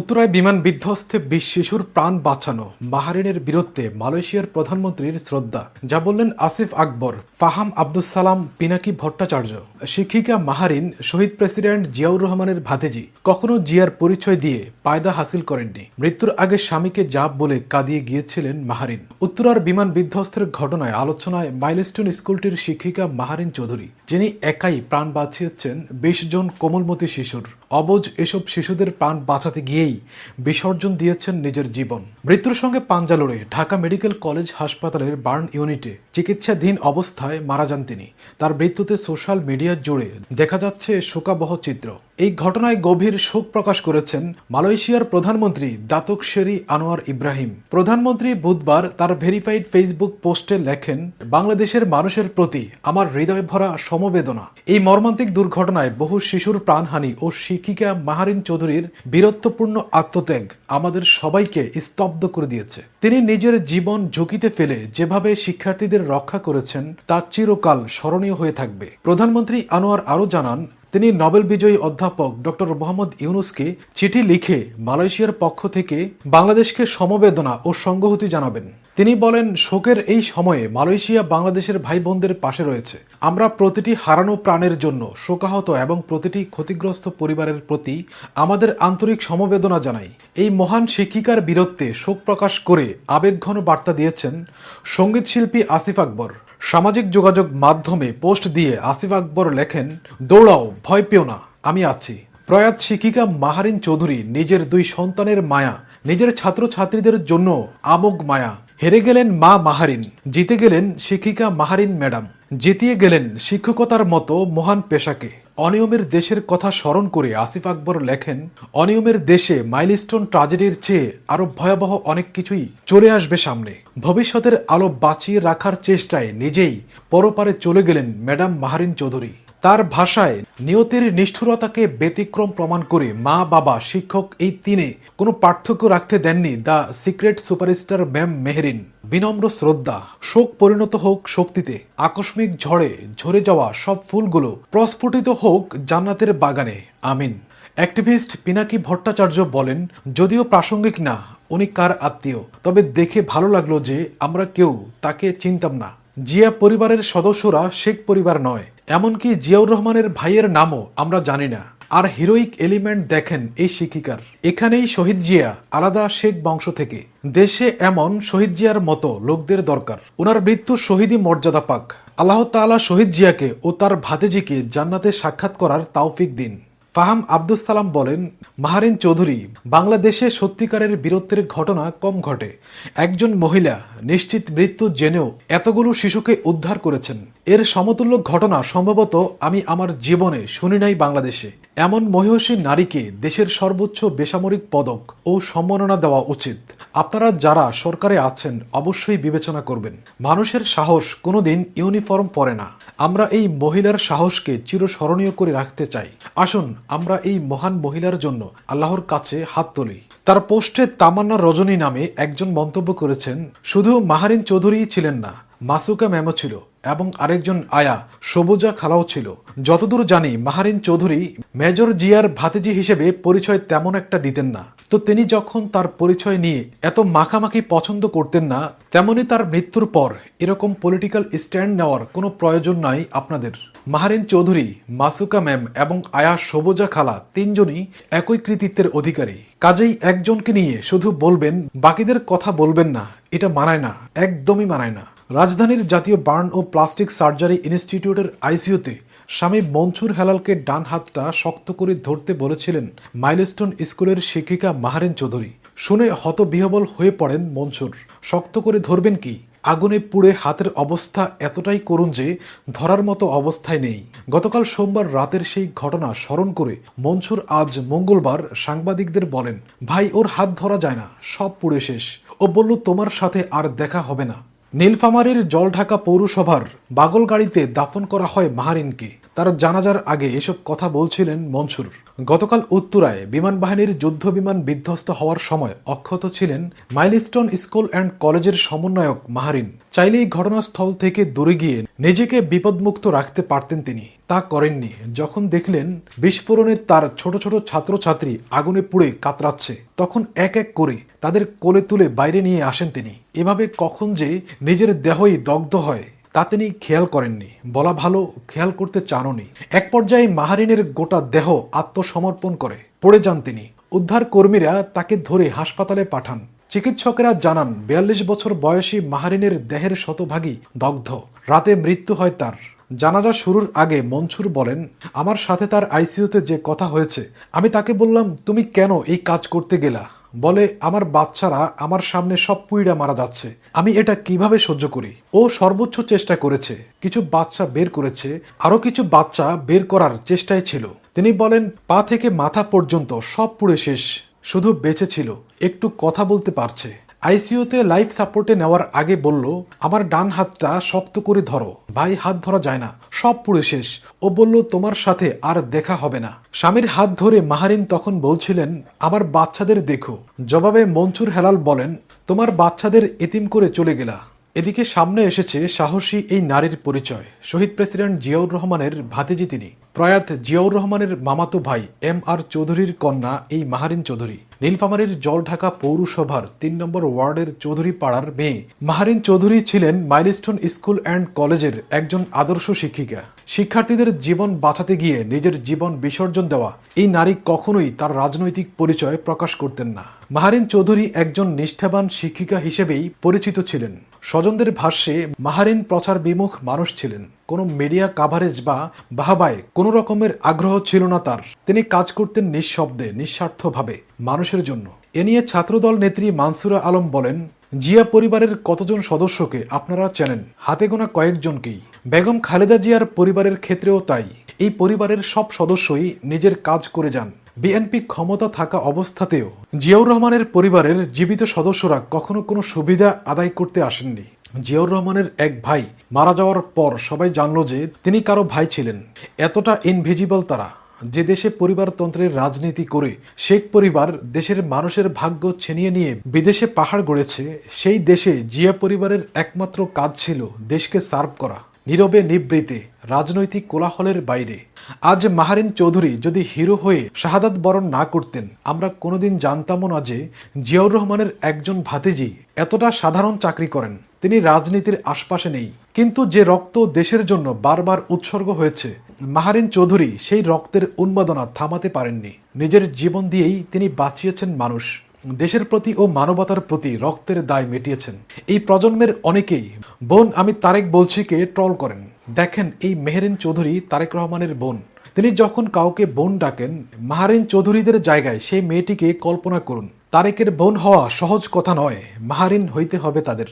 উত্তরায় বিমান বিধ্বস্তে বিশ শিশুর প্রাণ বাঁচানো মাহারিনের বিরুদ্ধে মালয়েশিয়ার প্রধানমন্ত্রীর শ্রদ্ধা। যা বললেন আসিফ আকবর, ফাহাম আব্দুস সালাম, পিনাকি ভট্টাচার্য। শিক্ষিকা মাহারিন, শহীদ প্রেসিডেন্ট জিয়াউর রহমানের ভাতিজি। কখনো জিয়ার পরিচয় দিয়ে পায়দা হাসিল করেননি। মৃত্যুর আগে স্বামীকে জাপ বলে কাঁদিয়ে গিয়েছিলেন মাহারিন। উত্তরার বিমান বিধ্বস্তের ঘটনায় আলোচনায় মাইলস্টোন স্কুলটির শিক্ষিকা মাহারিন চৌধুরী, যিনি একাই প্রাণ বাঁচিয়েছেন বিশ জন কোমলমতি শিশুর। অবজ এসব শিশুদের প্রাণ বাঁচাতে গিয়েই বিসর্জন দিয়েছেন নিজের জীবন। মৃত্যুর সঙ্গে পাঞ্জা লড়ে ঢাকা মেডিকেল কলেজ হাসপাতালের বার্ন ইউনিটে চিকিৎসাধীন অবস্থায় মারা যান তিনি। তার মৃত্যুতে সোশ্যাল মিডিয়া জুড়ে দেখা যাচ্ছে শোকাবহ চিত্র। এই ঘটনায় গভীর শোক প্রকাশ করেছেন মালয়েশিয়ার প্রধানমন্ত্রী দাতক শেরি আনোয়ার ইব্রাহিম। প্রধানমন্ত্রী বুধবার তার ভেরিফাইড ফেসবুক পোস্টে লেখেন, বাংলাদেশের মানুষের প্রতি আমার হৃদয় ভরা সমবেদনা। এই মর্মান্তিক দুর্ঘটনায় বহু শিশুর প্রাণহানি ও শিক্ষিকা মাহারিন চৌধুরীর বীরত্বপূর্ণ আত্মত্যাগ আমাদের সবাইকে স্তব্ধ করে দিয়েছে। তিনি নিজের জীবন ঝুঁকিতে ফেলে যেভাবে শিক্ষার্থীদের রক্ষা করেছেন, তা চিরকাল স্মরণীয় হয়ে থাকবে। প্রধানমন্ত্রী আনোয়ার আরও জানান তিনি নোবেল বিজয়ী অধ্যাপক ডক্টর মোহাম্মদ ইউনুসকে চিঠি লিখে মালয়েশিয়ার পক্ষ থেকে বাংলাদেশকে সমবেদনা ও সংগহতি জানাবেন। তিনি বলেন, শোকের এই সময়ে মালয়েশিয়া বাংলাদেশের ভাই বোনদের পাশে রয়েছে। আমরা প্রতিটি হারানো প্রাণের জন্য শোকাহত এবং প্রতিটি ক্ষতিগ্রস্ত পরিবারের প্রতি আমাদের আন্তরিক সমবেদনা জানাই। এই মহান শিক্ষিকার বীরত্বে শোক প্রকাশ করে আবেগঘন বার্তা দিয়েছেন সংগীত শিল্পী আসিফ আকবর। সামাজিক যোগাযোগ মাধ্যমে পোস্ট দিয়ে আসিফ আকবর লেখেন, দৌড়াও, ভয় পেও না, আমি আছি। প্রয়াত শিক্ষিকা মাহারিন চৌধুরী নিজের দুই সন্তানের মায়া, নিজের ছাত্রছাত্রীদের জন্য আমোগ মায়া। হেরে গেলেন মা মাহারিন, জিতে গেলেন শিক্ষিকা মাহারিন ম্যাডাম। জিতিয়ে গেলেন শিক্ষকতার মতো মহান পেশাকে। অনিয়মের দেশের কথা স্মরণ করে আসিফ আকবর লেখেন, অনিয়মের দেশে মাইলস্টোন ট্রাজেডির চেয়ে আরও ভয়াবহ অনেক কিছুই চলে আসবে সামনে। ভবিষ্যতের আলো বাঁচিয়ে রাখার চেষ্টায় নিজেই পরপারে চলে গেলেন ম্যাডাম মাহারিন চৌধুরী। তার ভাষায় নিয়তির নিষ্ঠুরতাকে ব্যতিক্রম প্রমাণ করে মা, বাবা, শিক্ষক এই তিনে কোনো পার্থক্য রাখতে দেননি the secret superstar ma'am Mehreen. বিনম্র শ্রদ্ধা, শোক পরিণত হোক শক্তিতে, আকস্মিক ঝড়ে ঝরে যাওয়া সব ফুলগুলো প্রস্ফুটিত হোক জান্নাতের বাগানে। আমিন। অ্যাক্টিভিস্ট পিনাকি ভট্টাচার্য বলেন, যদিও প্রাসঙ্গিক না, উনি কার আত্মীয়? তবে দেখে ভালো লাগল যে আমরা কেউ তাকে চিনতাম না। জিয়া পরিবারের সদস্যরা শেখ পরিবার নয়, এমনকি জিয়াউর রহমানের ভাইয়ের নামও আমরা জানি না। আর হিরোইক এলিমেন্ট দেখেন এই শিক্ষিকার। এখানেই শহীদ জিয়া আলাদা শেখ বংশ থেকে। দেশে এমন শহীদ জিয়ার মতো লোকদের দরকার। ওনার মৃত্যু শহীদই মর্যাদা পাক। আল্লাহ তাআলা শহীদ জিয়াকে ও তার ভাতিজিকে জান্নাতে সাক্ষাৎ করার তাওফিক দিন। ফাহাম আব্দুল সালাম বলেন, মাহারিন চৌধুরী, বাংলাদেশে সত্যিকারের বীরত্বের ঘটনা কম ঘটে। একজন মহিলা নিশ্চিত মৃত্যু জেনেও এতগুলো শিশুকে উদ্ধার করেছেন। এর সমতুল্য ঘটনা সম্ভবত আমি আমার জীবনে শুনি নাই বাংলাদেশে। এমন মহিষী নারীকে দেশের সর্বোচ্চ বেসামরিক পদক ও সম্মাননা দেওয়া উচিত। আপনারা যারা সরকারে আছেন, অবশ্যই বিবেচনা করবেন। মানুষের সাহস কোনোদিন ইউনিফর্ম পরে না। আমরা এই মহিলার সাহসকে চিরস্মরণীয় করে রাখতে চাই। আসুন, আমরা এই মহান মহিলার জন্য আল্লাহর কাছে হাত তুলি। তার পোস্টে তামান্না রজনী নামে একজন মন্তব্য করেছেন, শুধু মাহারিন চৌধুরী ছিলেন না, মাসুকা ম্যামও ছিল। এবং আরেকজন আয়া, সবুজা খালাও ছিল। যতদূর জানি, মাহারিন চৌধুরী মেজর জিয়ার ভাতিজি হিসেবে পরিচয় তেমন একটা দিতেন না। তো তিনি যখন তার পরিচয় নিয়ে এত মাখামাখি পছন্দ করতেন না, তেমনি তার মৃত্যুর পর এরকম পলিটিক্যাল স্ট্যান্ড নেওয়ার কোনো প্রয়োজন নাই আপনাদের। মাহারিন চৌধুরী, মাসুকা ম্যাম এবং আয়া, সবুজা খালা তিনজনই একই কৃতিত্বের অধিকারী। কাজেই একজনকে নিয়ে শুধু বলবেন, বাকিদের কথা বলবেন না, এটা মানায় না, একদমই মানায় না। রাজধানীর জাতীয় বার্ন ও প্লাস্টিক সার্জারি ইনস্টিটিউটের আইসিইউতে স্বামী মনসুর হেলালকে ডান হাতটা শক্ত করে ধরতে বলেছিলেন মাইলস্টোন স্কুলের শিক্ষিকা মাহারেন চৌধুরী। শুনে হতবিহবল হয়ে পড়েন মনসুর। শক্ত করে ধরবেন কি? আগুনে পুড়ে হাতের অবস্থা এতটাই করুণ যে ধরার মতো অবস্থায় নেই। গতকাল সোমবার রাতের সেই ঘটনা স্মরণ করে মনসুর আজ মঙ্গলবার সাংবাদিকদের বলেন, ভাই, ওর হাত ধরা যায় না, সব পুড়ে শেষ। ও বলল, তোমার সাথে আর দেখা হবে না। নীলফামারীর জলঢাকা পৌরসভার বাগল গাড়িতে দাফন করা হয় মাহারিনকে। তার জানাজার আগে এসব কথা বলছিলেন মনসুর। গতকাল উত্তরায় বিমান বাহিনীর যুদ্ধ বিমান বিধ্বস্ত হওয়ার সময় অক্ষত ছিলেন মাইলস্টোন স্কুল অ্যান্ড কলেজের সমন্বয়ক মাহারিন। চাইলেই ঘটনাস্থল থেকে দূরে গিয়ে নিজেকে বিপদমুক্ত রাখতে পারতেন তিনি। তা করেননি। যখন দেখলেন বিস্ফোরণে তার ছোট ছোট ছাত্রছাত্রী আগুনে পুড়ে কাতরাচ্ছে, তখন এক এক করে তাদের কোলে তুলে বাইরে নিয়ে আসেন তিনি। এভাবে কখন যে নিজের দেহই দগ্ধ হয়, তা তিনি খেয়াল করেননি। বলা ভালো, খেয়াল করতে চাননি। এক পর্যায়ে মাহারিনের গোটা দেহ আত্মসমর্পণ করে। পড়ে যান তিনি। উদ্ধার কর্মীরা তাকে ধরে হাসপাতালে পাঠান। চিকিৎসকেরা জানান, বিয়াল্লিশ বছর বয়সী মাহারিনের দেহের শতভাগই দগ্ধ। রাতে মৃত্যু হয় তার। জানাজা শুরুর আগে মনসুর বলেন, আমার সাথে তার আইসিইউতে যে কথা হয়েছে, আমি তাকে বললাম, তুমি কেন এই কাজ করতে গেলা? বলে, আমার বাচ্চারা আমার সামনে সব পুইড়া মারা যাচ্ছে। আমি এটা কীভাবে সহ্য করি? ও সর্বোচ্চ চেষ্টা করেছে। কিছু বাচ্চা বের করেছে। আরও কিছু বাচ্চা বের করার চেষ্টায় ছিল। তিনি বলেন, পা থেকে মাথা পর্যন্ত সব পুড়ে শেষ। শুধু বেঁচে ছিল। একটু কথা বলতে পারছে। আইসিইউতে লাইফ সাপোর্টে নেওয়ার আগে বলল, আমার ডান হাতটা শক্ত করে ধরো ভাই হাত ধরা যায় না, সব পুড়ে শেষ। ও বলল, তোমার সাথে আর দেখা হবে না। স্বামীর হাত ধরে মাহারিন তখন বলছিলেন, আমার বাচ্চাদের দেখো। জবাবে মনসুর হেলাল বলেন, তোমার বাচ্চাদের এতিম করে চলে গেলা। এদিকে সামনে এসেছে সাহসী এই নারীর পরিচয়, শহীদ প্রেসিডেন্ট জিয়াউর রহমানের ভাতিজি তিনি। প্রয়াত জিয়াউর রহমানের মামাতো ভাই এম আর চৌধুরীর কন্যা এই মাহারিন চৌধুরী। নীলফামারীর জলঢাকা পৌরসভার তিন নম্বর ওয়ার্ডের চৌধুরী পাড়ার মেয়ে। মাহারিন চৌধুরী ছিলেন মাইলস্টোন স্কুল অ্যান্ড কলেজের একজন আদর্শ শিক্ষিকা। শিক্ষার্থীদের জীবন বাঁচাতে গিয়ে নিজের জীবন বিসর্জন দেওয়া এই নারী কখনোই তার রাজনৈতিক পরিচয় প্রকাশ করতেন না। মাহারিন চৌধুরী একজন নিষ্ঠাবান শিক্ষিকা হিসেবেই পরিচিত ছিলেন। স্বজনদের ভাষ্যে, মাহারিন প্রচার বিমুখ মানুষ ছিলেন। কোনো মিডিয়া কাভারেজ বা বাহাবায় কোনো রকমের আগ্রহ ছিল না তার। তিনি কাজ করতেন নিঃশব্দে, নিঃস্বার্থভাবে, মানুষের জন্য। এ নিয়ে ছাত্রদল নেত্রী মানসুরা আলম বলেন, জিয়া পরিবারের কতজন সদস্যকে আপনারা চেনেন? হাতে গোনা কয়েকজনকেই। বেগম খালেদা জিয়ার পরিবারের ক্ষেত্রেও তাই। এই পরিবারের সব সদস্যই নিজের কাজ করে যান। বিএনপি ক্ষমতা থাকা অবস্থাতেও জিয়াউর রহমানের পরিবারের জীবিত সদস্যরা কখনো কোনো সুবিধা আদায় করতে আসেননি। জিয়াউর রহমানের এক ভাই মারা যাওয়ার পর সবাই জানল যে তিনি কারও ভাই ছিলেন। এতটা ইনভিজিবল তারা, যে দেশে পরিবারতন্ত্রের রাজনীতি করে শেখ পরিবার দেশের মানুষের ভাগ্য ছিনিয়ে নিয়ে বিদেশে পাহাড় গড়েছে, সেই দেশে জিয়া পরিবারের একমাত্র কাজ ছিল দেশকে সার্ভ করা। নীরবে নিবৃতে রাজনৈতিক কোলাহলের বাইরে। আজ মাহারিন চৌধুরী যদি হিরো হয়ে শাহাদাত বরণ না করতেন, আমরা কোনোদিন জানতামও না যে জিয়াউর রহমানের একজন ভাতিজি এতটা সাধারণ চাকরি করেন। তিনি রাজনীতির আশপাশে নেই। কিন্তু যে রক্ত দেশের জন্য বারবার উৎসর্গ হয়েছে, মাহারিন চৌধুরী সেই রক্তের উন্মাদনা থামাতে পারেননি। নিজের জীবন দিয়েই তিনি বাঁচিয়েছেন মানুষ। দেশের প্রতি ও মানবতার প্রতি রক্তের দায় মিটিয়েছেন। এই প্রজন্মের অনেকেই। বোন, আমি তারেক বলছিকে ট্রল করেন। দেখেন, এই মেহরিন চৌধুরী তারেক রহমানের বোন। তিনি যখন কাউকে বোন ডাকেন, মাহারিন চৌধুরীদের জায়গায় সেই মেয়েটিকে কল্পনা করুন। তারেকের বোন হওয়া সহজ কথা নয়, মাহারিন হইতে হবে তাদের।